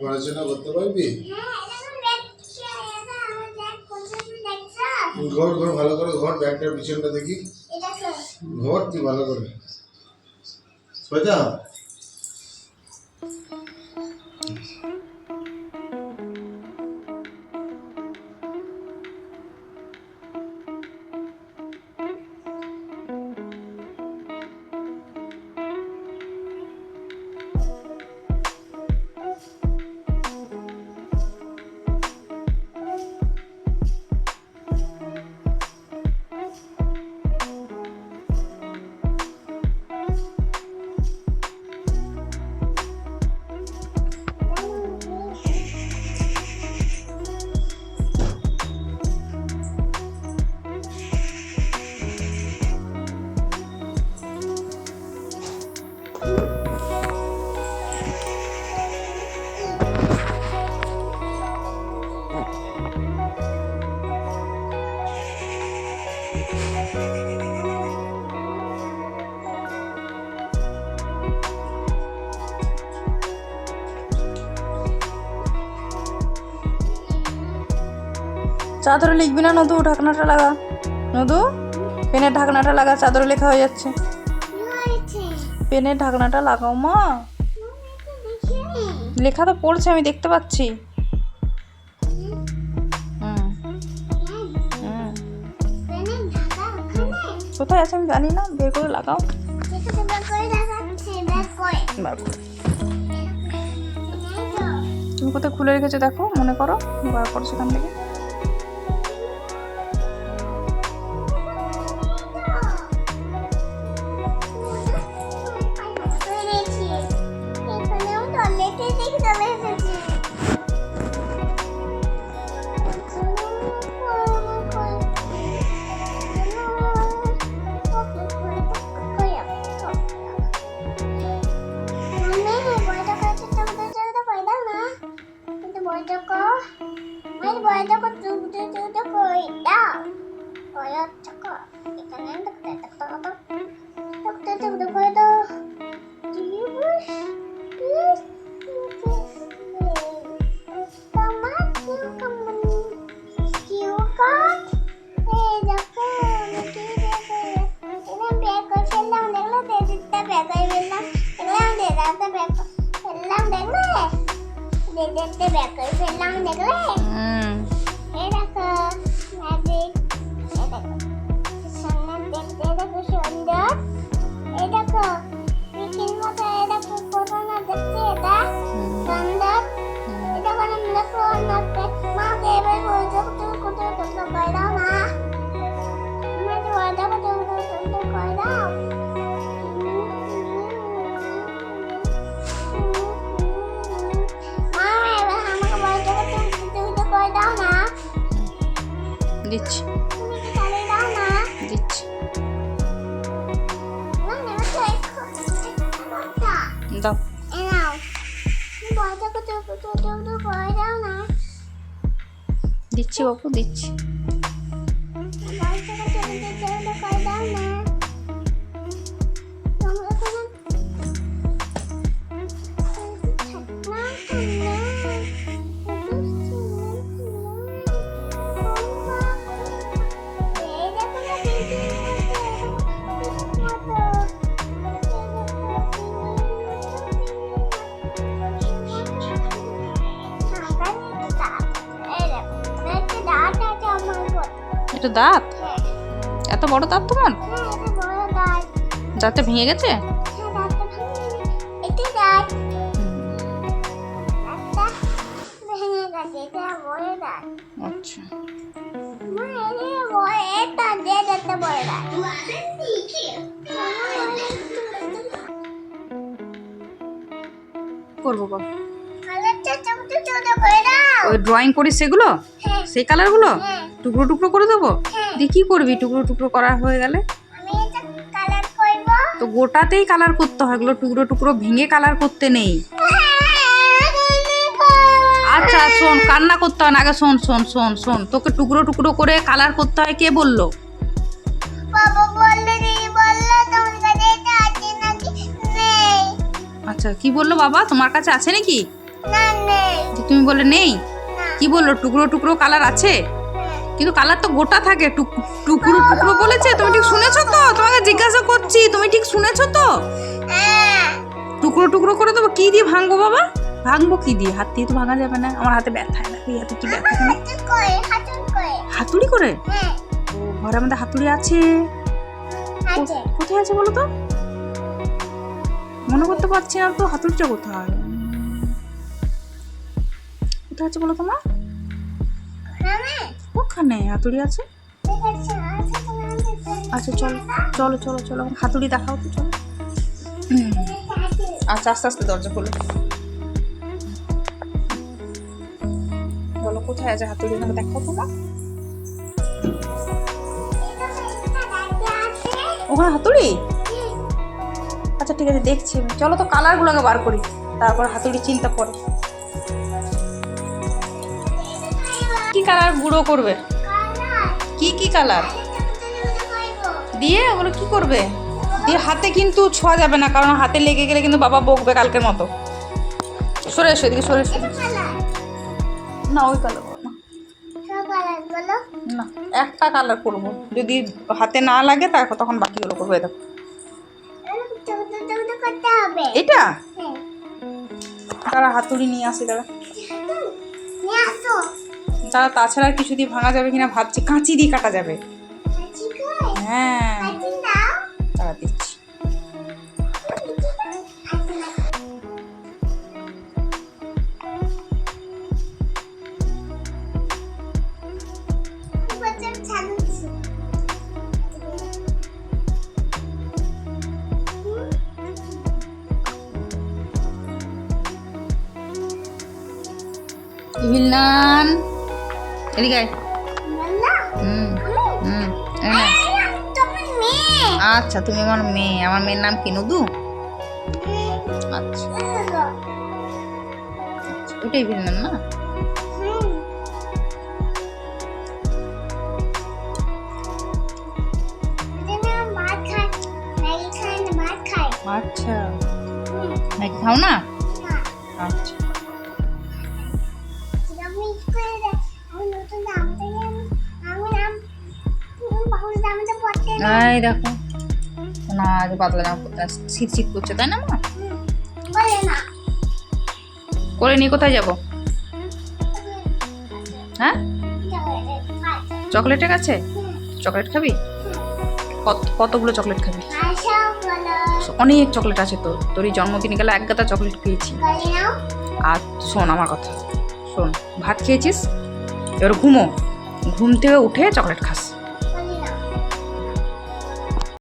পড়াশোনা করতে পারবি? ঘর ঘর ভালো করে ঘর ব্যাগটার পিছনটা দেখি। ঘর তুই ভালো করে? সোজা চাদরে লিখবি না নদু? ঢাকনাটা লাগা। নদু? পেনের ঢাকনাটা লাগা চাদরে লেখা হয়ে যাচ্ছে। পেনের ঢাকনাটা লাগাও মা। লেখা তো পড়ছে আমি দেখতে পাচ্ছি। কোথায় আছে আমি জানি না বের করে লাগাও। যেটা তো ব্যাগ করে দেখাচ্ছে ব্যাগ করে। বার করো। এই তো তুমি কোথায় খুলে রেখেছো দেখো মনে করো বার করো সেখান থেকে বয়টা কত দুটো দুটো কই দাও বয়টা কত এখানে দেখতে দেখতে দেখতে দেখতে কই দাও Do দিদিটা বের করে ফেললাম দেখলে হুম এই দেখো ম্যাজিক এই দেখো দেখতে দেখো সুন্দর দেখো দেখো দেখতে দেখো দিচ্ছি। দিচ্ছি। দাও। দিচ্ছি বাবু দিচ্ছি। এটা দাঁত? এত বড় দাঁত তোমার? দাঁতটা ভেঙে গেছে? আচ্ছা। করব ছোট ছোট ওই ড্রয়িং করিস সেগুলো? হ্যাঁ। সেই কালারগুলো টুকরো টুকরো করে দেবো? দিয়ে কি করবি? টুকরো টুকরো করা হয়ে গেলে? তো গোটাতেই কালার করতে হয়। এগুলো টুকরো টুকরো ভেঙে কালার করতে নেই। আচ্ছা শোন কান্না করতে হয় না। আগে শোন শোন শোন শোন। তোকে টুকরো টুকরো করে কালার করতে হয়। কে বলল? আচ্ছা কি বলল বাবা? তোমার কাছে আছে নাকি? তুমি বলে নেই? কি বলল? টুকরো টুকরো কালার আছে। কিন্তু কালার তো গোটা থাকে টুক- টুকরো টুকরো বলেছে তুমি ঠিক শুনেছো তো? তোমাকে জিজ্ঞাসা করছি তুমি ঠিক শুনেছো তো? টুকরো টুকরো করে দেবো কি দিয়ে ভাঙবো বাবা? ভাঙবো কি দিয়ে? হাত দিয়ে তো ভাঙা যাবে না আমার হাতে ব্যথা দেখো এই হাতে কি ব্যথা কেন? হাতুড় করে? হাতুড় করে হাতুড়ি করে ও, ঘরের মধ্যে হাতুড়ি আছে। কোথায় আছে বলো তো? মনে করতে পারছি না তো হাতুড়িটা কোথায়? কোথায় আছে বলো তোমার ওখানে হাতুড়ি আছে? আচ্ছা চলো চলো চলো চলো, হাতুড়ি দেখাও তো, চলো। আচ্ছা আস্তে আস্তে দরজা খোলো। বলো, কোথায় আছে হাতুড়ি? আমাকে দেখাও তোমার ওখানে হাতুড়ি? আচ্ছা ঠিক আছে, দেখছি চলো তো কালারগুলোকে বার করি। তারপর হাতুড়ি চিন্তা পরে কালার গুঁড়ো করবে? কি কি কালার? দিয়ে ওগুলো কি করবে? দিয়ে হাতে কিন্তু ছোঁয়া যাবে না কারণ হাতে লেগে গেলে কিন্তু বাবা বকবে কালকের মতো। সরে এসো এদিকে সরে এসো। না ওই কালার না। একটা কালার করব। যদি হাতে না লাগে তারপর তখন বাকিগুলো করব দেখো। এটা? হ্যাঁ। তারা হাতুড়ি নিয়ে আসে তারা তারা তাছাড়া কিছু দিয়ে ভাঙা যাবে কিনা ভাবছি, কাঁচি দিয়ে কাটা যাবে। হ্যাঁ। তারা দিচ্ছি। এদিকে। আচ্ছা তুমি আমার মেয়ে। আমার মেয়ের নাম কি নদু? আচ্ছা। ওটাই ভিলনান না। আচ্ছা। খাও না। আচ্ছা। এই দেখো না আজ পাতলা জামা পরতে শীত শীত করছে তাই না মা? করে নিয়ে কোথায় যাব? হ্যাঁ? চকলেটের কাছে? চকলেট খাবি? কত কতগুলো চকলেট খাবি? অনেক চকলেট আছে তোর। তোর এই জন্মদিনে গেলে এক গাদা চকলেট খেয়েছি। আর শোন আমার কথা শোন ভাত খেয়েছিস? এবার ঘুমো। ঘুম থেকে উঠে চকলেট খাস।